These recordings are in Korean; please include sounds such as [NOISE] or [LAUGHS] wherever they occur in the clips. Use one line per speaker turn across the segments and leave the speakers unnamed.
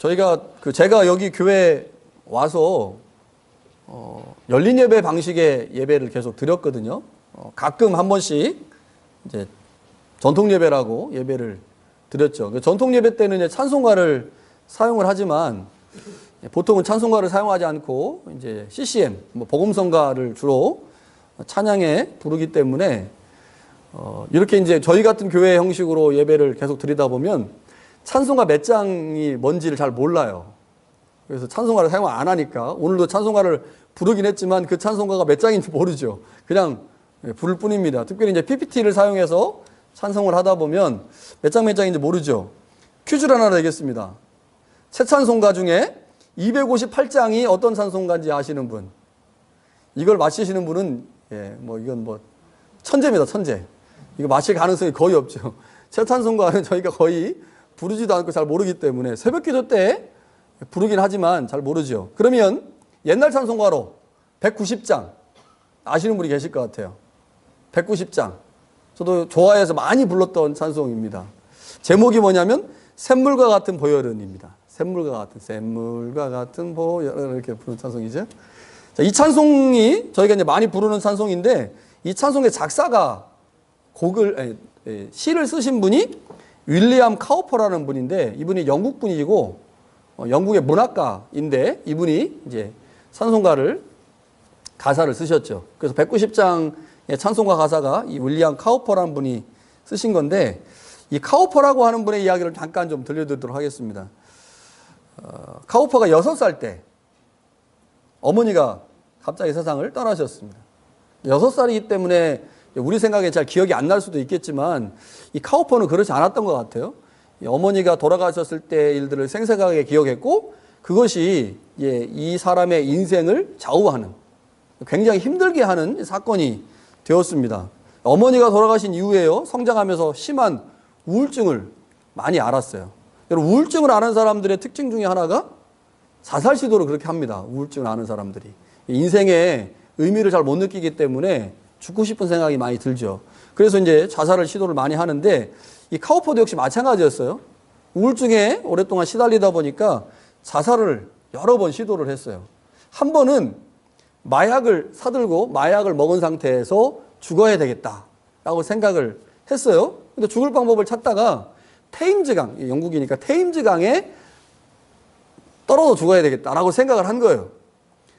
저희가 그 제가 여기 교회 와서 어, 열린 예배 방식의 예배를 계속 드렸거든요. 어, 가끔 한 번씩 이제 전통 예배라고 예배를 드렸죠. 그 전통 예배 때는 이제 찬송가를 사용을 하지만 보통은 찬송가를 사용하지 않고 이제 CCM, 뭐 복음성가를 주로 찬양에 부르기 때문에 어, 이렇게 이제 저희 같은 교회 형식으로 예배를 계속 드리다 보면 찬송가 몇 장이 뭔지를 잘 몰라요. 그래서 찬송가를 사용 안 하니까 오늘도 찬송가를 부르긴 했지만 그 찬송가가 몇 장인지 모르죠. 그냥 예, 부를 뿐입니다. 특별히 이제 PPT를 사용해서 찬송을 하다 보면 몇장몇 장인지 모르죠. 퀴즈를 하나 내겠습니다. 새 찬송가 중에 258장이 어떤 찬송가인지 아시는 분? 이걸 맞히시는 분은 예, 뭐 이건 뭐 천재입니다, 천재. 이거 맞힐 가능성이 거의 없죠. 새 찬송가는 저희가 거의 부르지도 않고 잘 모르기 때문에 새벽 기도 때 부르긴 하지만 잘 모르죠. 그러면 옛날 찬송가로 190장 아시는 분이 계실 것 같아요. 190장. 저도 좋아해서 많이 불렀던 찬송입니다. 제목이 뭐냐면 샘물과 같은 보혈은입니다. 샘물과 같은 샘물과 같은 보혈 이렇게 부르는 찬송이죠. 자, 이 찬송이 저희가 이제 많이 부르는 찬송인데 이 찬송의 작사가 곡을 아니, 예, 시를 쓰신 분이 윌리엄 카우퍼라는 분인데 이분이 영국 분이고 어, 영국의 문학가인데 이분이 이제 찬송가를 가사를 쓰셨죠. 그래서 190장의 찬송가 가사가 이 윌리엄 카우퍼라는 분이 쓰신 건데 이 카우퍼라고 하는 분의 이야기를 잠깐 좀 들려드리도록 하겠습니다. 어, 카우퍼가 6살 때 어머니가 갑자기 세상을 떠나셨습니다. 6살이기 때문에 우리 생각에 잘 기억이 안 날 수도 있겠지만 이 카우퍼는 그렇지 않았던 것 같아요. 이 어머니가 돌아가셨을 때 일들을 생생하게 기억했고 그것이 예, 이 사람의 인생을 좌우하는 굉장히 힘들게 하는 사건이 되었습니다. 어머니가 돌아가신 이후에요 성장하면서 심한 우울증을 많이 알았어요. 여러분 우울증을 아는 사람들의 특징 중에 하나가 자살 시도를 그렇게 합니다. 우울증을 아는 사람들이 인생의 의미를 잘 못 느끼기 때문에 죽고 싶은 생각이 많이 들죠. 그래서 이제 자살을 시도를 많이 하는데 이 카우퍼도 역시 마찬가지였어요. 우울증에 오랫동안 시달리다 보니까 자살을 여러 번 시도를 했어요. 한 번은 마약을 사들고 마약을 먹은 상태에서 죽어야 되겠다라고 생각을 했어요. 근데 죽을 방법을 찾다가 테임즈강, 영국이니까 테임즈강에 떨어져 죽어야 되겠다라고 생각을 한 거예요.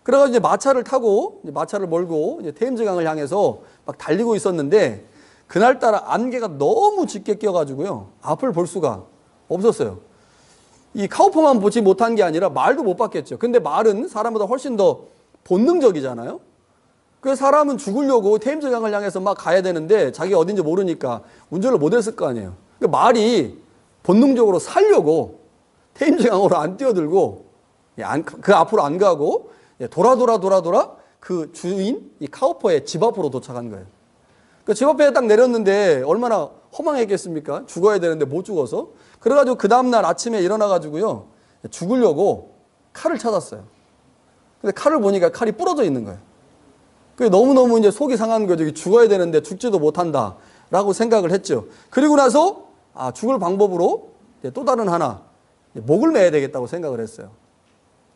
그래가지고 이제 마차를 타고 이제 마차를 몰고 이제 테임즈강을 향해서 막 달리고 있었는데 그날따라 안개가 너무 짙게 껴가지고요 앞을 볼 수가 없었어요. 이 카우퍼만 보지 못한 게 아니라 말도 못 봤겠죠. 근데 말은 사람보다 훨씬 더 본능적이잖아요. 그 사람은 죽으려고 테임즈강을 향해서 막 가야 되는데 자기가 어딘지 모르니까 운전을 못 했을 거 아니에요. 그 말이 본능적으로 살려고 테임즈강으로 안 뛰어들고 그 앞으로 안 가고 예, 돌아 돌아 돌아 돌아 그 주인 이 카우퍼의 집 앞으로 도착한 거예요. 그 집 앞에 딱 내렸는데 얼마나 허망했겠습니까? 죽어야 되는데 못 죽어서. 그래가지고 그 다음날 아침에 일어나가지고요. 죽으려고 칼을 찾았어요. 근데 칼을 보니까 칼이 부러져 있는 거예요. 그 너무너무 이제 속이 상한 거죠. 죽어야 되는데 죽지도 못한다. 라고 생각을 했죠. 그리고 나서 아, 죽을 방법으로 또 다른 하나, 목을 매야 되겠다고 생각을 했어요.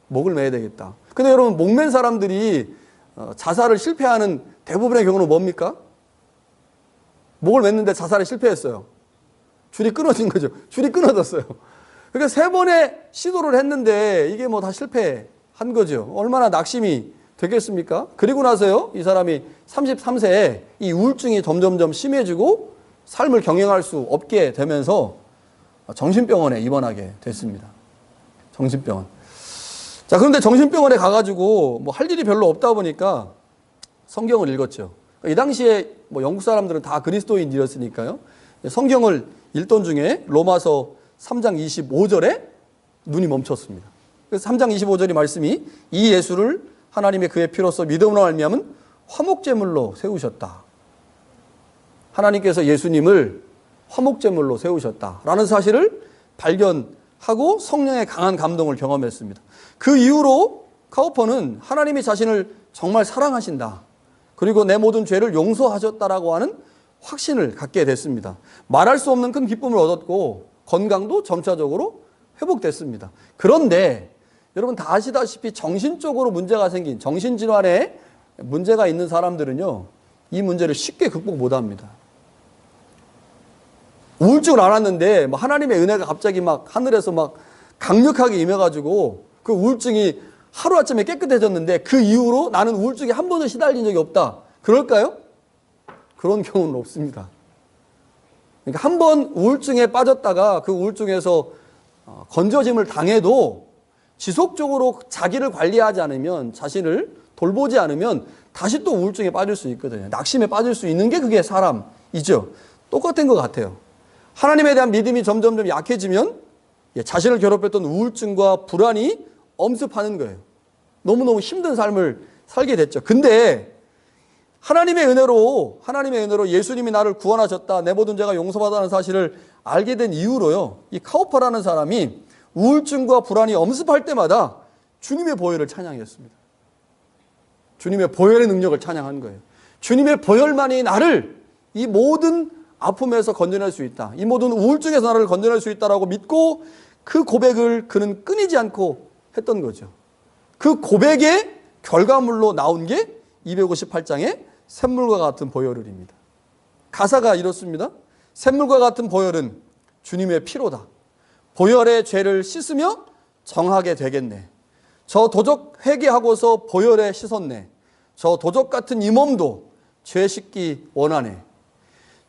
목을 매야 되겠다. 근데 여러분, 목맨 사람들이 어, 자살을 실패하는 대부분의 경우는 뭡니까? 목을 맸는데 자살에 실패했어요. 줄이 끊어진 거죠. [LAUGHS] 줄이 끊어졌어요. 그러니까 세 번의 시도를 했는데 이게 뭐 다 실패한 거죠. 얼마나 낙심이 되겠습니까? 그리고 나서요, 이 사람이 33세에 이 우울증이 점점점 심해지고 삶을 경영할 수 없게 되면서 정신병원에 입원하게 됐습니다. 정신병원. 자, 그런데 정신병원에 가가지고 뭐 할 일이 별로 없다 보니까 성경을 읽었죠. 이 당시에 뭐 영국 사람들은 다 그리스도인이었으니까요. 성경을 읽던 중에 로마서 3장 25절에 눈이 멈췄습니다. 그래서 3장 25절의 말씀이 이 예수를 하나님의 그의 피로서 믿음으로 알미암은 화목제물로 세우셨다. 하나님께서 예수님을 화목제물로 세우셨다라는 사실을 발견 하고 성령의 강한 감동을 경험했습니다. 그 이후로 카우퍼는 하나님이 자신을 정말 사랑하신다. 그리고 내 모든 죄를 용서하셨다라고 하는 확신을 갖게 됐습니다. 말할 수 없는 큰 기쁨을 얻었고 건강도 점차적으로 회복됐습니다. 그런데 여러분 다 아시다시피 정신적으로 문제가 생긴 정신질환에 문제가 있는 사람들은요, 이 문제를 쉽게 극복 못 합니다. 우울증을 앓았는데 뭐 하나님의 은혜가 갑자기 막 하늘에서 막 강력하게 임해가지고 그 우울증이 하루아침에 깨끗해졌는데 그 이후로 나는 우울증에 한 번도 시달린 적이 없다. 그럴까요? 그런 경우는 없습니다. 그러니까 한 번 우울증에 빠졌다가 그 우울증에서 어, 건져짐을 당해도 지속적으로 자기를 관리하지 않으면 자신을 돌보지 않으면 다시 또 우울증에 빠질 수 있거든요. 낙심에 빠질 수 있는 게 그게 사람이죠. 똑같은 것 같아요. 하나님에 대한 믿음이 점점 점 약해지면 예, 자신을 괴롭혔던 우울증과 불안이 엄습하는 거예요. 너무너무 힘든 삶을 살게 됐죠. 근데 하나님의 은혜로 하나님의 은혜로 예수님이 나를 구원하셨다. 내 모든 죄가 용서받았다는 사실을 알게 된 이후로요. 이 카우퍼라는 사람이 우울증과 불안이 엄습할 때마다 주님의 보혈을 찬양했습니다. 주님의 보혈의 능력을 찬양한 거예요. 주님의 보혈만이 나를 이 모든 아픔에서 건져낼 수 있다. 이 모든 우울증에서 나를 건져낼 수 있다라고 믿고 그 고백을 그는 끊이지 않고 했던 거죠. 그 고백의 결과물로 나온 게 258장의 샘물과 같은 보혈을입니다. 가사가 이렇습니다. 샘물과 같은 보혈은 주님의 피로다. 보혈의 죄를 씻으며 정하게 되겠네. 저 도적 회개하고서 보혈에 씻었네. 저 도적 같은 이 몸도 죄 씻기 원하네.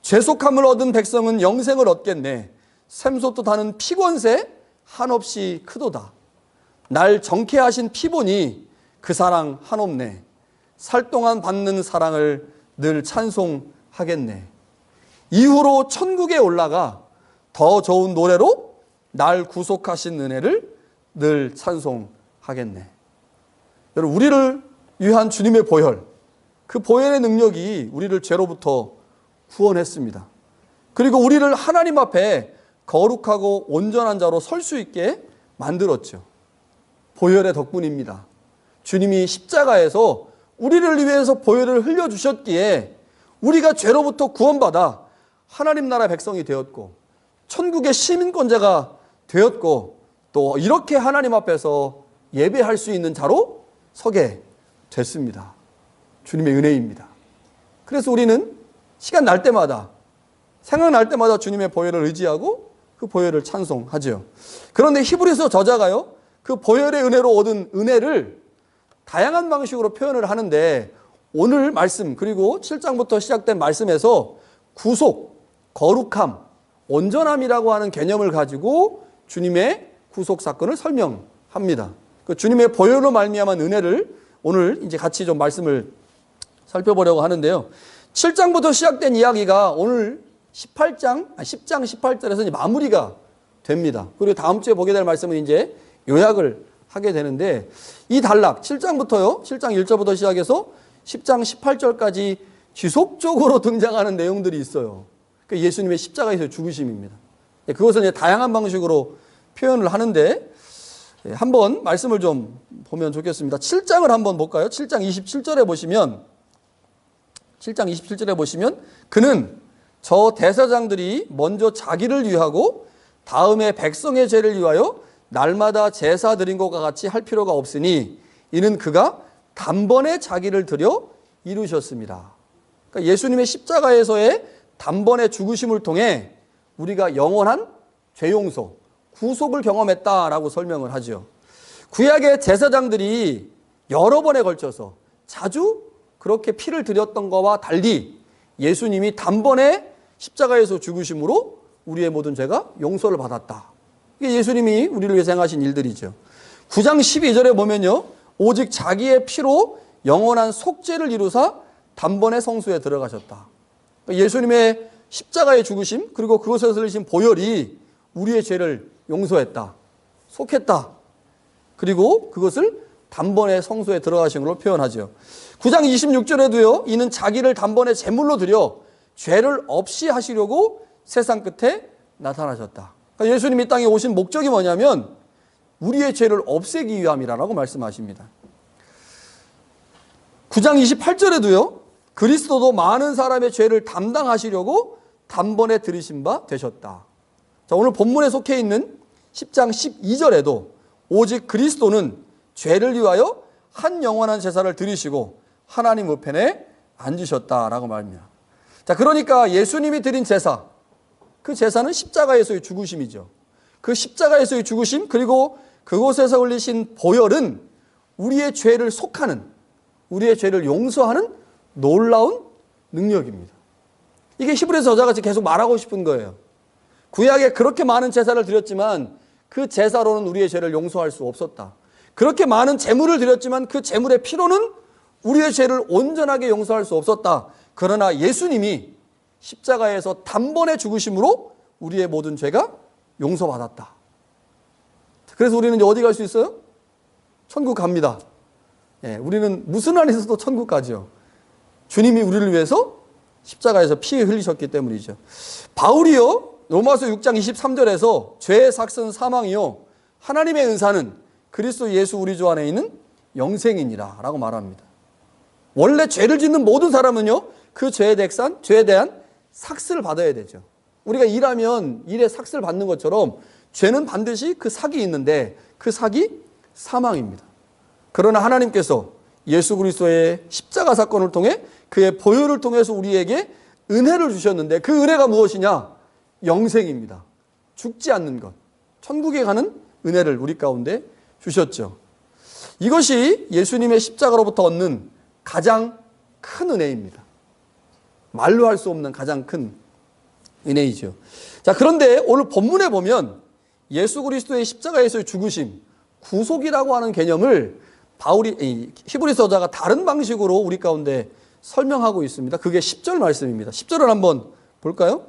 죄속함을 얻은 백성은 영생을 얻겠네. 샘솟도 다는 피권세 한없이 크도다. 날 정케 하신 피보니 그 사랑 한없네. 살 동안 받는 사랑을 늘 찬송하겠네. 이후로 천국에 올라가 더 좋은 노래로 날 구속하신 은혜를 늘 찬송하겠네. 여러분, 우리를 위한 주님의 보혈, 그 보혈의 능력이 우리를 죄로부터 구원했습니다. 그리고 우리를 하나님 앞에 거룩하고 온전한 자로 설 수 있게 만들었죠. 보혈의 덕분입니다. 주님이 십자가에서 우리를 위해서 보혈을 흘려주셨기에 우리가 죄로부터 구원받아 하나님 나라 백성이 되었고 천국의 시민권자가 되었고 또 이렇게 하나님 앞에서 예배할 수 있는 자로 서게 됐습니다. 주님의 은혜입니다. 그래서 우리는 시간 날 때마다 생각날 때마다 주님의 보혈을 의지하고 그 보혈을 찬송하지요. 그런데 히브리서 저자가요. 그 보혈의 은혜로 얻은 은혜를 다양한 방식으로 표현을 하는데 오늘 말씀 그리고 7장부터 시작된 말씀에서 구속, 거룩함, 온전함이라고 하는 개념을 가지고 주님의 구속 사건을 설명합니다. 그 주님의 보혈로 말미암은 은혜를 오늘 이제 같이 좀 말씀을 살펴보려고 하는데요. 7장부터 시작된 이야기가 오늘 18장, 10장 18절에서 이제 마무리가 됩니다. 그리고 다음 주에 보게 될 말씀은 이제 요약을 하게 되는데 이 단락 7장부터요. 7장 1절부터 시작해서 10장 18절까지 지속적으로 등장하는 내용들이 있어요. 그 예수님의 십자가에서 죽으심입니다. 예, 그것은 이제 다양한 방식으로 표현을 하는데 예, 한번 말씀을 좀 보면 좋겠습니다. 7장을 한번 볼까요? 7장 27절에 보시면 7장 27절에 보시면 그는 저 대사장들이 먼저 자기를 위하고 다음에 백성의 죄를 위하여 날마다 제사 드린 것과 같이 할 필요가 없으니 이는 그가 단번에 자기를 들여 이루셨습니다. 그러니까 예수님의 십자가에서의 단번에 죽으심을 통해 우리가 영원한 죄 용서, 구속을 경험했다라고 설명을 하죠. 구약의 제사장들이 여러 번에 걸쳐서 자주 그렇게 피를 드렸던 것과 달리 예수님이 단번에 십자가에서 죽으심으로 우리의 모든 죄가 용서를 받았다. 이게 예수님이 우리를 위해서 행하신 일들이죠. 9장 12절에 보면요. 오직 자기의 피로 영원한 속죄를 이루사 단번에 성수에 들어가셨다. 그러니까 예수님의 십자가의 죽으심 그리고 그것에서 흘리신 보혈이 우리의 죄를 용서했다. 속했다. 그리고 그것을 단번에 성소에 들어가신 걸로 표현하죠. 9장 26절에도요. 이는 자기를 단번에 제물로 드려 죄를 없이 하시려고 세상 끝에 나타나셨다. 그러니까 예수님이 땅에 오신 목적이 뭐냐면 우리의 죄를 없애기 위함이라고 말씀하십니다. 9장 28절에도요. 그리스도도 많은 사람의 죄를 담당하시려고 단번에 들으신 바 되셨다. 자, 오늘 본문에 속해 있는 10장 12절에도 오직 그리스도는 죄를 위하여 한 영원한 제사를 드리시고 하나님 우편에 앉으셨다라고 말합니다. 자, 그러니까 예수님이 드린 제사, 그 제사는 십자가에서의 죽으심이죠. 그 십자가에서의 죽으심, 그리고 그곳에서 흘리신 보혈은 우리의 죄를 속하는, 우리의 죄를 용서하는 놀라운 능력입니다. 이게 히브리서 저자가 계속 말하고 싶은 거예요. 구약에 그렇게 많은 제사를 드렸지만 그 제사로는 우리의 죄를 용서할 수 없었다. 그렇게 많은 제물을 드렸지만 그 제물의 피로는 우리의 죄를 온전하게 용서할 수 없었다. 그러나 예수님이 십자가에서 단번에 죽으심으로 우리의 모든 죄가 용서받았다. 그래서 우리는 어디 갈 수 있어요? 천국 갑니다. 예, 우리는 무슨 안에서도 천국 가죠. 주님이 우리를 위해서 십자가에서 피 흘리셨기 때문이죠. 바울이요, 로마서 6장 23절에서 죄의 삭은 사망이요, 하나님의 은사는 그리스도 예수 우리 주 안에 있는 영생이니라 라고 말합니다. 원래 죄를 짓는 모든 사람은요, 그 죄의 대상, 죄에 대한 삭스를 받아야 되죠. 우리가 일하면 일의 삭스를 받는 것처럼 죄는 반드시 그 삭이 있는데 그 삭이 사망입니다. 그러나 하나님께서 예수 그리스도의 십자가 사건을 통해 그의 보혈을 통해서 우리에게 은혜를 주셨는데 그 은혜가 무엇이냐? 영생입니다. 죽지 않는 것. 천국에 가는 은혜를 우리 가운데 주셨죠. 이것이 예수님의 십자가로부터 얻는 가장 큰 은혜입니다. 말로 할 수 없는 가장 큰 은혜이죠. 자, 그런데 오늘 본문에 보면 예수 그리스도의 십자가에서의 죽으심, 구속이라고 하는 개념을 바울이 히브리서자가 다른 방식으로 우리 가운데 설명하고 있습니다. 그게 10절 말씀입니다. 10절을 한번 볼까요?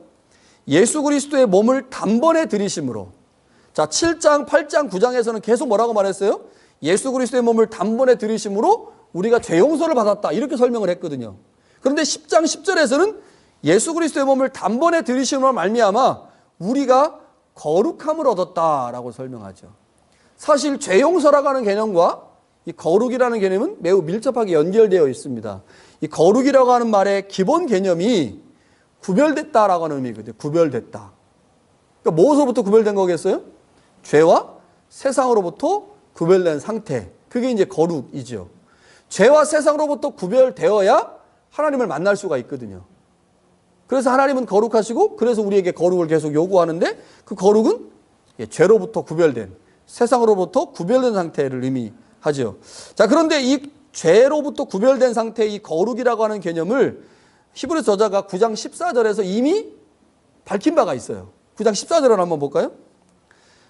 예수 그리스도의 몸을 단번에 들이심으로 자, 7장, 8장, 9장에서는 계속 뭐라고 말했어요? 예수 그리스도의 몸을 단번에 들이심으로 우리가 죄 용서를 받았다. 이렇게 설명을 했거든요. 그런데 10장 10절에서는 예수 그리스도의 몸을 단번에 들이심으로 말미암아 우리가 거룩함을 얻었다라고 설명하죠. 사실 죄 용서라고 하는 개념과 이 거룩이라는 개념은 매우 밀접하게 연결되어 있습니다. 이 거룩이라고 하는 말의 기본 개념이 구별됐다라고 하는 의미거든요. 구별됐다. 그러니까 무엇으로부터 구별된 거겠어요? 죄와 세상으로부터 구별된 상태. 그게 이제 거룩이죠. 죄와 세상으로부터 구별되어야 하나님을 만날 수가 있거든요. 그래서 하나님은 거룩하시고 그래서 우리에게 거룩을 계속 요구하는데 그 거룩은 예, 죄로부터 구별된 세상으로부터 구별된 상태를 의미하죠. 자, 그런데 이 죄로부터 구별된 상태의 이 거룩이라고 하는 개념을 히브리 저자가 9장 14절에서 이미 밝힌 바가 있어요. 9장 14절을 한번 볼까요?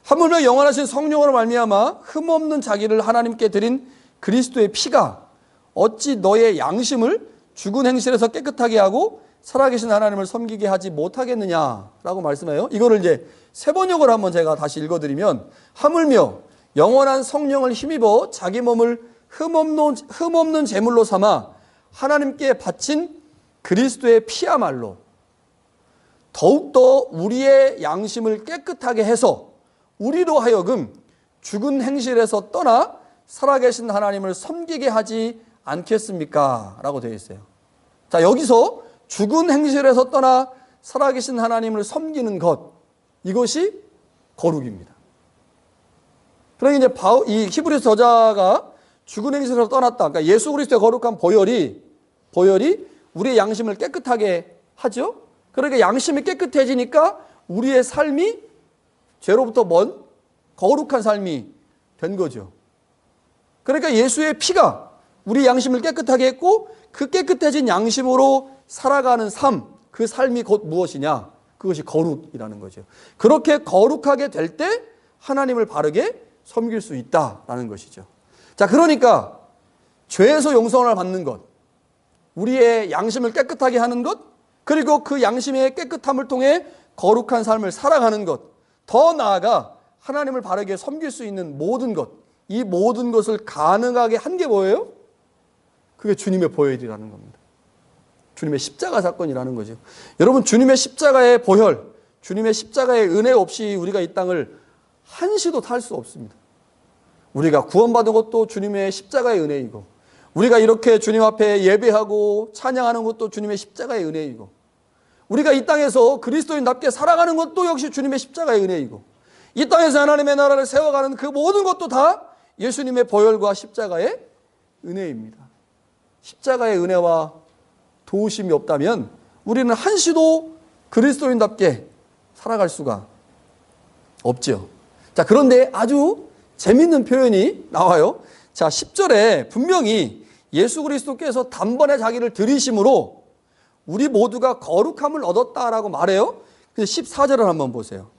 하물며 영원하신 성령으로 말미암아 흠없는 자기를 하나님께 드린 그리스도의 피가 어찌 너의 양심을 죽은 행실에서 깨끗하게 하고 살아계신 하나님을 섬기게 하지 못하겠느냐라고 말씀해요. 이거를 이제 세 번역을 한번 제가 다시 읽어드리면 하물며 영원한 성령을 힘입어 자기 몸을 흠없는, 흠없는 제물로 삼아 하나님께 바친 그리스도의 피야말로 더욱더 우리의 양심을 깨끗하게 해서 우리로 하여금 죽은 행실에서 떠나 살아계신 하나님을 섬기게 하지 않겠습니까? 라고 되어 있어요. 자, 여기서 죽은 행실에서 떠나 살아계신 하나님을 섬기는 것, 이것이 거룩입니다. 그러니 이제 바우, 이 히브리서 저자가 죽은 행실에서 떠났다. 그러니까 예수 그리스도의 거룩한 보혈이, 보혈이 우리의 양심을 깨끗하게 하죠? 그러니까 양심이 깨끗해지니까 우리의 삶이 죄로부터 먼 거룩한 삶이 된 거죠. 그러니까 예수의 피가 우리 양심을 깨끗하게 했고 그 깨끗해진 양심으로 살아가는 삶, 그 삶이 곧 무엇이냐? 그것이 거룩이라는 거죠. 그렇게 거룩하게 될 때 하나님을 바르게 섬길 수 있다라는 것이죠. 자, 그러니까 죄에서 용서를 받는 것, 우리의 양심을 깨끗하게 하는 것, 그리고 그 양심의 깨끗함을 통해 거룩한 삶을 살아가는 것, 더 나아가 하나님을 바르게 섬길 수 있는 모든 것, 이 모든 것을 가능하게 한 게 뭐예요? 그게 주님의 보혈이라는 겁니다. 주님의 십자가 사건이라는 거죠. 여러분, 주님의 십자가의 보혈, 주님의 십자가의 은혜 없이 우리가 이 땅을 한시도 탈 수 없습니다. 우리가 구원받은 것도 주님의 십자가의 은혜이고, 우리가 이렇게 주님 앞에 예배하고 찬양하는 것도 주님의 십자가의 은혜이고, 우리가 이 땅에서 그리스도인답게 살아가는 것도 역시 주님의 십자가의 은혜이고, 이 땅에서 하나님의 나라를 세워가는 그 모든 것도 다 예수님의 보혈과 십자가의 은혜입니다. 십자가의 은혜와 도우심이 없다면 우리는 한시도 그리스도인답게 살아갈 수가 없지요. 자, 그런데 아주 재밌는 표현이 나와요. 자, 10절에 분명히 예수 그리스도께서 단번에 자기를 들이심으로 우리 모두가 거룩함을 얻었다라고 말해요. 근데 14절을 한번 보세요.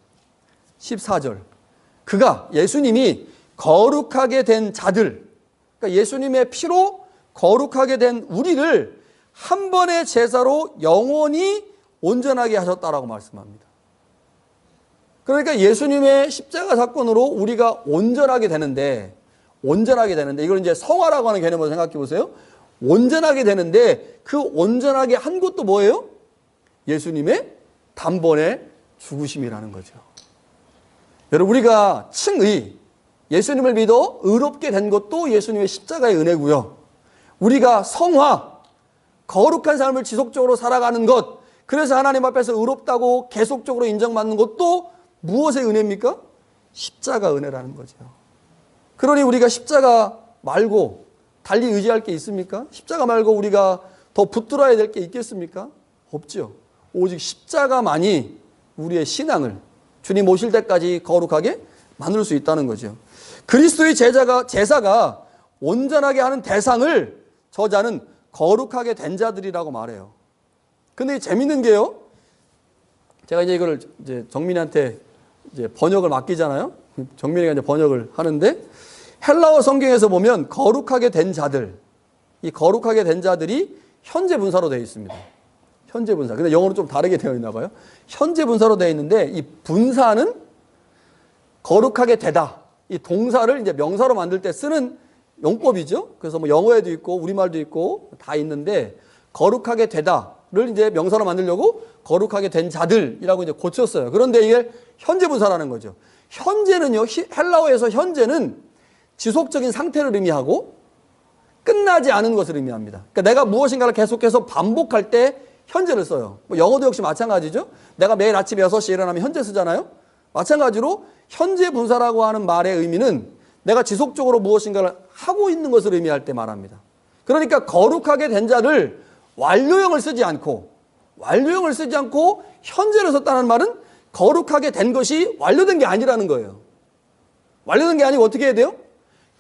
14절. 그가 예수님이 거룩하게 된 자들, 그러니까 예수님의 피로 거룩하게 된 우리를 한 번의 제사로 영원히 온전하게 하셨다라고 말씀합니다. 그러니까 예수님의 십자가 사건으로 우리가 온전하게 되는데, 온전하게 되는데, 이걸 이제 성화라고 하는 개념으로 생각해 보세요. 온전하게 되는데, 그 온전하게 한 것도 뭐예요? 예수님의 단번에 죽으심이라는 거죠. 여러분, 우리가 칭의, 예수님을 믿어 의롭게 된 것도 예수님의 십자가의 은혜고요. 우리가 성화, 거룩한 삶을 지속적으로 살아가는 것, 그래서 하나님 앞에서 의롭다고 계속적으로 인정받는 것도 무엇의 은혜입니까? 십자가 은혜라는 거죠. 그러니 우리가 십자가 말고 달리 의지할 게 있습니까? 십자가 말고 우리가 더 붙들어야 될 게 있겠습니까? 없죠. 오직 십자가만이 우리의 신앙을 주님 오실 때까지 거룩하게 만들 수 있다는 거죠. 그리스도의 제자가 제사가 온전하게 하는 대상을 저자는 거룩하게 된 자들이라고 말해요. 근데 재밌는 게요. 제가 이제 이거를 이제 정민이한테 이제 번역을 맡기잖아요. 정민이가 이제 번역을 하는데 헬라어 성경에서 보면 거룩하게 된 자들, 이 거룩하게 된 자들이 현재 분사로 되어 있습니다. 현재 분사. 근데 영어로 좀 다르게 되어 있나 봐요. 현재 분사로 되어 있는데 이 분사는 거룩하게 되다. 이 동사를 이제 명사로 만들 때 쓰는 용법이죠. 그래서 뭐 영어에도 있고 우리말도 있고 다 있는데 거룩하게 되다를 이제 명사로 만들려고 거룩하게 된 자들이라고 이제 고쳤어요. 그런데 이게 현재 분사라는 거죠. 현재는요, 헬라어에서 현재는 지속적인 상태를 의미하고 끝나지 않은 것을 의미합니다. 그러니까 내가 무엇인가를 계속해서 반복할 때 현재를 써요. 뭐 영어도 역시 마찬가지죠. 내가 매일 아침 6시에 일어나면 현재 쓰잖아요. 마찬가지로 현재 분사라고 하는 말의 의미는 내가 지속적으로 무엇인가를 하고 있는 것을 의미할 때 말합니다. 그러니까 거룩하게 된 자를 완료형을 쓰지 않고 완료형을 쓰지 않고 현재를 썼다는 말은 거룩하게 된 것이 완료된 게 아니라는 거예요. 완료된 게 아니고 어떻게 해야 돼요?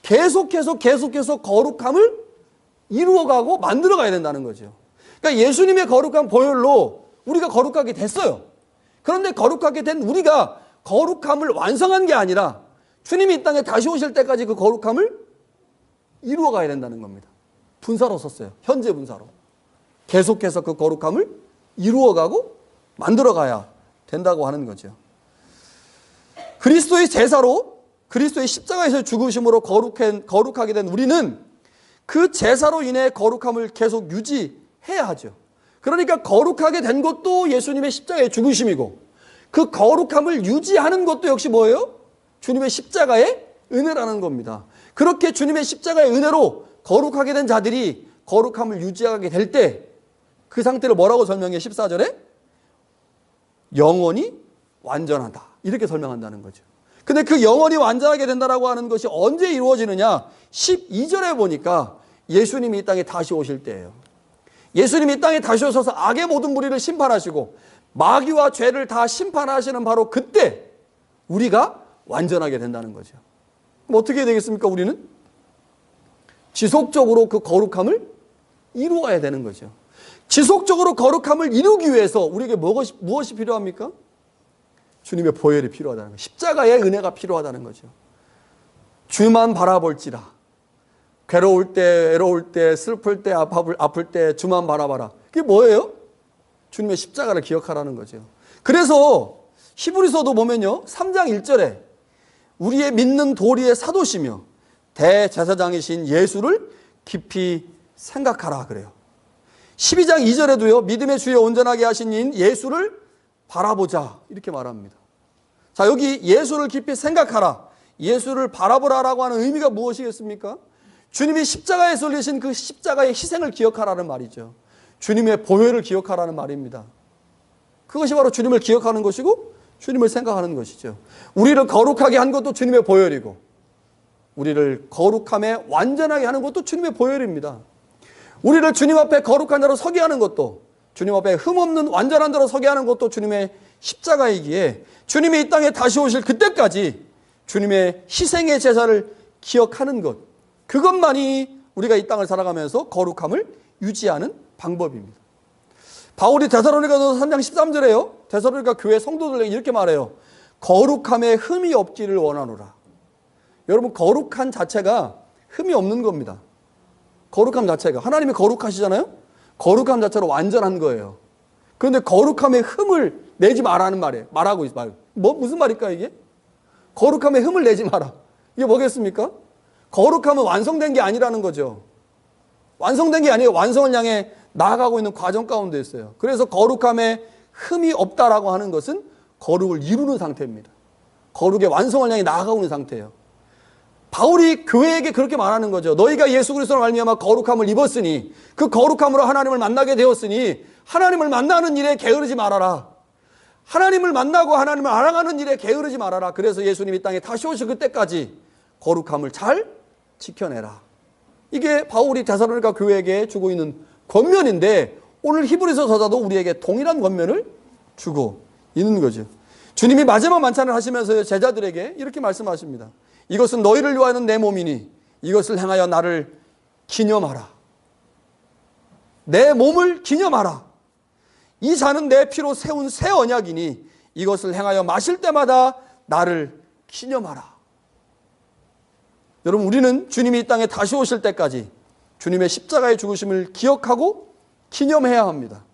계속해서 계속해서 거룩함을 이루어가고 만들어가야 된다는 거죠. 그러니까 예수님의 거룩한 보혈로 우리가 거룩하게 됐어요. 그런데 거룩하게 된 우리가 거룩함을 완성한 게 아니라 주님이 이 땅에 다시 오실 때까지 그 거룩함을 이루어가야 된다는 겁니다. 분사로 썼어요. 현재 분사로. 계속해서 그 거룩함을 이루어가고 만들어가야 된다고 하는 거죠. 그리스도의 제사로 그리스도의 십자가에서 죽으심으로 거룩한, 거룩하게 된 우리는 그 제사로 인해 거룩함을 계속 유지해야 하죠. 그러니까 거룩하게 된 것도 예수님의 십자가의 죽으심이고 그 거룩함을 유지하는 것도 역시 뭐예요? 주님의 십자가의 은혜라는 겁니다. 그렇게 주님의 십자가의 은혜로 거룩하게 된 자들이 거룩함을 유지하게 될 때 그 상태를 뭐라고 설명해? 14절에 영원히 완전하다. 이렇게 설명한다는 거죠. 근데 그 영원히 완전하게 된다라고 하는 것이 언제 이루어지느냐? 12절에 보니까 예수님이 이 땅에 다시 오실 때예요. 예수님이 이 땅에 다시 오셔서 악의 모든 무리를 심판하시고 마귀와 죄를 다 심판하시는 바로 그때 우리가 완전하게 된다는 거죠. 그럼 어떻게 되겠습니까, 우리는? 지속적으로 그 거룩함을 이루어야 되는 거죠. 지속적으로 거룩함을 이루기 위해서 우리에게 무엇이, 무엇이 필요합니까? 주님의 보혈이 필요하다는 거죠. 십자가의 은혜가 필요하다는 거죠. 주만 바라볼지라. 괴로울 때, 외로울 때, 슬플 때, 아플, 아플 때 주만 바라봐라. 그게 뭐예요? 주님의 십자가를 기억하라는 거죠. 그래서 히브리서도 보면요. 3장 1절에 우리의 믿는 도리의 사도시며 대제사장이신 예수를 깊이 생각하라 그래요. 12장 2절에도요. 믿음의 주에 온전하게 하신 인 예수를 바라보자 이렇게 말합니다. 자, 여기 예수를 깊이 생각하라. 예수를 바라보라라고 하는 의미가 무엇이겠습니까? 주님이 십자가에 쏠리신 그 십자가의 희생을 기억하라는 말이죠. 주님의 보혈을 기억하라는 말입니다. 그것이 바로 주님을 기억하는 것이고 주님을 생각하는 것이죠. 우리를 거룩하게 한 것도 주님의 보혈이고 우리를 거룩함에 완전하게 하는 것도 주님의 보혈입니다. 우리를 주님 앞에 거룩한 자로 서게 하는 것도 주님 앞에 흠 없는 완전한 자로 서게 하는 것도 주님의 십자가이기에 주님이 이 땅에 다시 오실 그때까지 주님의 희생의 제사를 기억하는 것 그것만이 우리가 이 땅을 살아가면서 거룩함을 유지하는 방법입니다. 바울이 데살로니가서 3장 13절에요. 데살로니가 교회 성도들에게 이렇게 말해요. 거룩함에 흠이 없기를 원하노라. 여러분 거룩한 자체가 흠이 없는 겁니다. 거룩함 자체가 하나님이 거룩하시잖아요. 거룩함 자체로 완전한 거예요. 그런데 거룩함에 흠을 내지 말라는 말이에요. 말하고 있어 말. 뭐 무슨 말일까 이게? 거룩함에 흠을 내지 마라. 이게 뭐겠습니까? 거룩함은 완성된 게 아니라는 거죠. 완성된 게 아니에요. 완성을 향해 나아가고 있는 과정 가운데 있어요. 그래서 거룩함에 흠이 없다라고 하는 것은 거룩을 이루는 상태입니다. 거룩의 완성을 향해 나아가고 있는 상태예요. 바울이 교회에게 그렇게 말하는 거죠. 너희가 예수 그리스도로 말미암아 거룩함을 입었으니 그 거룩함으로 하나님을 만나게 되었으니 하나님을 만나는 일에 게으르지 말아라. 하나님을 만나고 하나님을 알아가는 일에 게으르지 말아라. 그래서 예수님이 땅에 다시 오실 그때까지 거룩함을 잘 지켜내라. 이게 바울이 데살로니가 교회에게 주고 있는 권면인데 오늘 히브리서 저자도 우리에게 동일한 권면을 주고 있는 거죠. 주님이 마지막 만찬을 하시면서 제자들에게 이렇게 말씀하십니다. 이것은 너희를 위하여 내 몸이니 이것을 행하여 나를 기념하라. 내 몸을 기념하라. 이 잔은 내 피로 세운 새 언약이니 이것을 행하여 마실 때마다 나를 기념하라. 여러분 우리는 주님이 이 땅에 다시 오실 때까지 주님의 십자가의 죽으심을 기억하고 기념해야 합니다.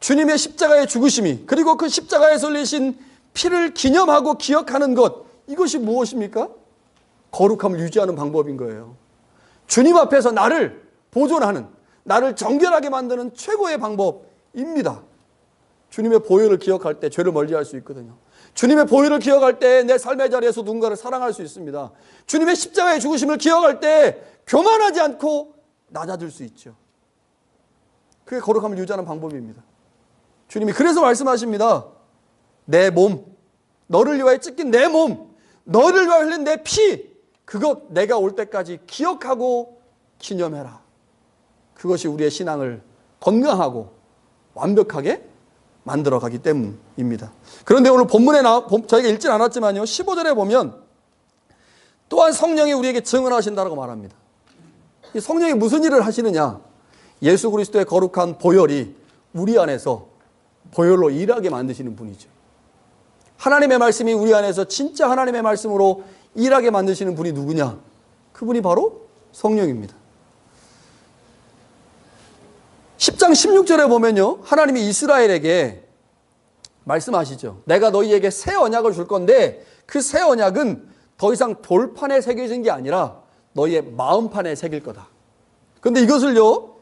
주님의 십자가의 죽으심이 그리고 그 십자가에서 흘리신 피를 기념하고 기억하는 것 이것이 무엇입니까? 거룩함을 유지하는 방법인 거예요. 주님 앞에서 나를 보존하는 나를 정결하게 만드는 최고의 방법입니다. 주님의 보혈을 기억할 때 죄를 멀리할 수 있거든요. 주님의 보혈을 기억할 때 내 삶의 자리에서 누군가를 사랑할 수 있습니다. 주님의 십자가의 죽으심을 기억할 때 교만하지 않고 낮아질 수 있죠. 그게 거룩함을 유지하는 방법입니다. 주님이 그래서 말씀하십니다. 내 몸, 너를 위하여 찢긴 내 몸, 너를 위하여 흘린 내 피, 그것 내가 올 때까지 기억하고 기념해라. 그것이 우리의 신앙을 건강하고 완벽하게 만들어 가기 때문입니다. 그런데 오늘 본문에 나, 저희가 읽진 않았지만요. 15절에 보면 또한 성령이 우리에게 증언하신다고 말합니다. 이 성령이 무슨 일을 하시느냐? 예수 그리스도의 거룩한 보혈이 우리 안에서 보혈로 일하게 만드시는 분이죠. 하나님의 말씀이 우리 안에서 진짜 하나님의 말씀으로 일하게 만드시는 분이 누구냐? 그분이 바로 성령입니다. 10장 16절에 보면요. 하나님이 이스라엘에게 말씀하시죠. 내가 너희에게 새 언약을 줄 건데 그 새 언약은 더 이상 돌판에 새겨진 게 아니라 너희의 마음판에 새길 거다. 근데 이것을요.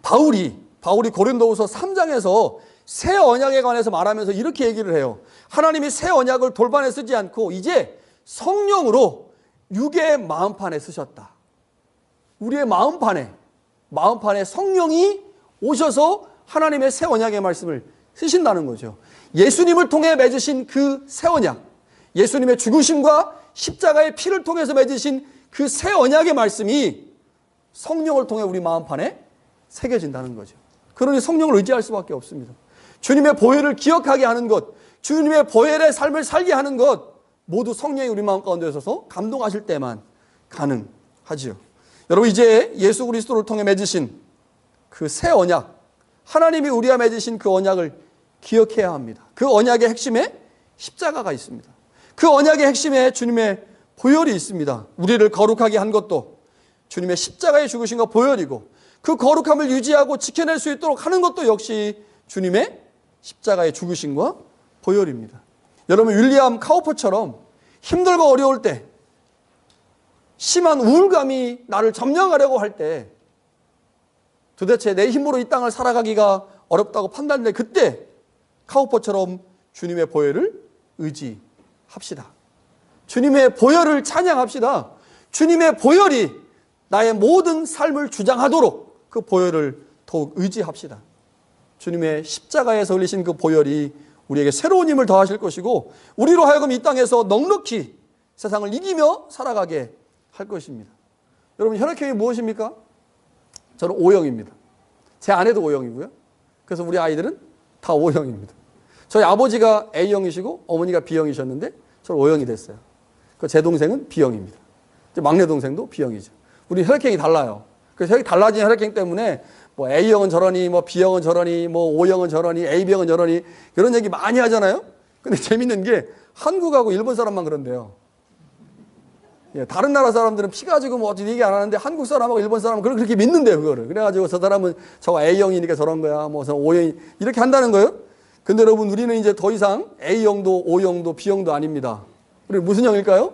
바울이 바울이 고린도후서 3장에서 새 언약에 관해서 말하면서 이렇게 얘기를 해요. 하나님이 새 언약을 돌판에 쓰지 않고 이제 성령으로 육의 마음판에 쓰셨다. 우리의 마음판에 마음판에 성령이 오셔서 하나님의 새 언약의 말씀을 쓰신다는 거죠. 예수님을 통해 맺으신 그 새 언약, 예수님의 죽으심과 십자가의 피를 통해서 맺으신 그 새 언약의 말씀이 성령을 통해 우리 마음판에 새겨진다는 거죠. 그러니 성령을 의지할 수밖에 없습니다. 주님의 보혈을 기억하게 하는 것, 주님의 보혈의 삶을 살게 하는 것, 모두 성령이 우리 마음 가운데 있어서 감동하실 때만 가능하지요. 여러분 이제 예수 그리스도를 통해 맺으신 그 새 언약, 하나님이 우리와 맺으신 그 언약을 기억해야 합니다. 그 언약의 핵심에 십자가가 있습니다. 그 언약의 핵심에 주님의 보혈이 있습니다. 우리를 거룩하게 한 것도 주님의 십자가의 죽으신과 보혈이고 그 거룩함을 유지하고 지켜낼 수 있도록 하는 것도 역시 주님의 십자가의 죽으신과 보혈입니다. 여러분 윌리엄 카우퍼처럼 힘들고 어려울 때 심한 우울감이 나를 점령하려고 할 때 도대체 내 힘으로 이 땅을 살아가기가 어렵다고 판단될 그때 카우퍼처럼 주님의 보혈을 의지합시다. 주님의 보혈을 찬양합시다. 주님의 보혈이 나의 모든 삶을 주장하도록 그 보혈을 더욱 의지합시다. 주님의 십자가에서 흘리신 그 보혈이 우리에게 새로운 힘을 더하실 것이고 우리로 하여금 이 땅에서 넉넉히 세상을 이기며 살아가게 할 것입니다. 여러분 혈액형이 무엇입니까? 저는 O형입니다. 제 아내도 O형이고요. 그래서 우리 아이들은 다 O형입니다. 저희 아버지가 A형이시고 어머니가 B형이셨는데 저는 O형이 됐어요. 그제 동생은 B형입니다. 막내 동생도 B형이죠. 우리 혈액형이 달라요. 그래서 혈액 달라진 혈액형 때문에 뭐 A형은 저러니 뭐 B형은 저러니 뭐 O형은 저러니 AB형은 저러니 그런 얘기 많이 하잖아요. 근데 [LAUGHS] 재밌는 게 한국하고 일본 사람만 그런데요. 예, 다른 나라 사람들은 피 가지고 뭐 어떻게 얘기 안 하는데 한국 사람하고 일본 사람은 그렇게 믿는데요, 그거를. 그래가지고 저 사람은 저 A형이니까 저런 거야, 뭐 저 O형 이렇게 한다는 거예요. 근데 여러분 우리는 이제 더 이상 A형도 O형도 B형도 아닙니다. 우리 무슨 형일까요?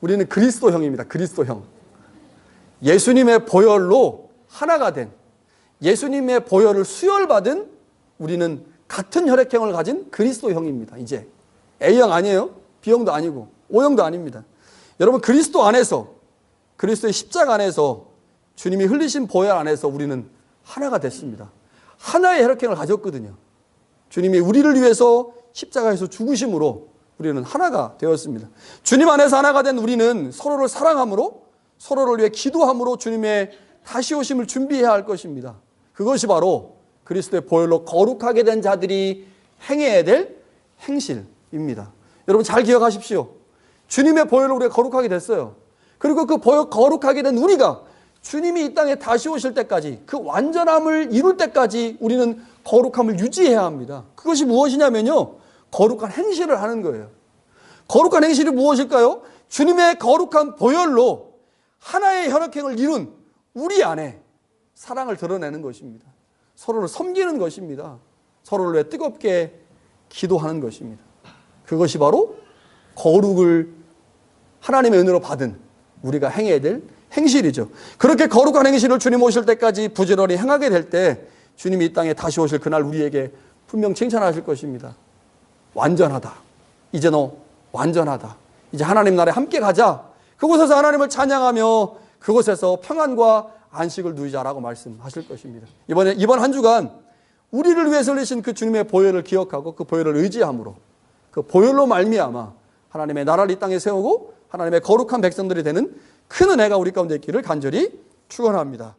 우리는 그리스도형입니다. 그리스도형. 예수님의 보혈로 하나가 된 예수님의 보혈을 수혈받은 우리는 같은 혈액형을 가진 그리스도형입니다. 이제 A형 아니에요. B형도 아니고 O형도 아닙니다. 여러분 그리스도 안에서 그리스도의 십자가 안에서 주님이 흘리신 보혈 안에서 우리는 하나가 됐습니다. 하나의 혈액형을 가졌거든요. 주님이 우리를 위해서 십자가에서 죽으심으로 우리는 하나가 되었습니다. 주님 안에서 하나가 된 우리는 서로를 사랑함으로 서로를 위해 기도함으로 주님의 다시 오심을 준비해야 할 것입니다. 그것이 바로 그리스도의 보혈로 거룩하게 된 자들이 행해야 될 행실입니다. 여러분 잘 기억하십시오. 주님의 보혈로 우리가 거룩하게 됐어요. 그리고 그 보혈 거룩하게 된 우리가 주님이 이 땅에 다시 오실 때까지 그 완전함을 이룰 때까지 우리는 거룩함을 유지해야 합니다. 그것이 무엇이냐면요. 거룩한 행실을 하는 거예요. 거룩한 행실이 무엇일까요? 주님의 거룩한 보혈로 하나의 혈액형을 이룬 우리 안에 사랑을 드러내는 것입니다. 서로를 섬기는 것입니다. 서로를 위해 뜨겁게 기도하는 것입니다. 그것이 바로 거룩을 하나님의 은혜로 받은 우리가 행해야 될 행실이죠. 그렇게 거룩한 행실을 주님 오실 때까지 부지런히 행하게 될 때 주님이 이 땅에 다시 오실 그날 우리에게 분명 칭찬하실 것입니다. 완전하다. 이제 너 완전하다. 이제 하나님 나라에 함께 가자. 그곳에서 하나님을 찬양하며 그곳에서 평안과 안식을 누리자라고 말씀하실 것입니다. 이번에 이번 한 주간 우리를 위해서 흘리신 그 주님의 보혈을 기억하고 그 보혈을 의지함으로 그 보혈로 말미암아 하나님의 나라를 이 땅에 세우고 하나님의 거룩한 백성들이 되는 큰 은혜가 우리 가운데 있기를 간절히 축원합니다.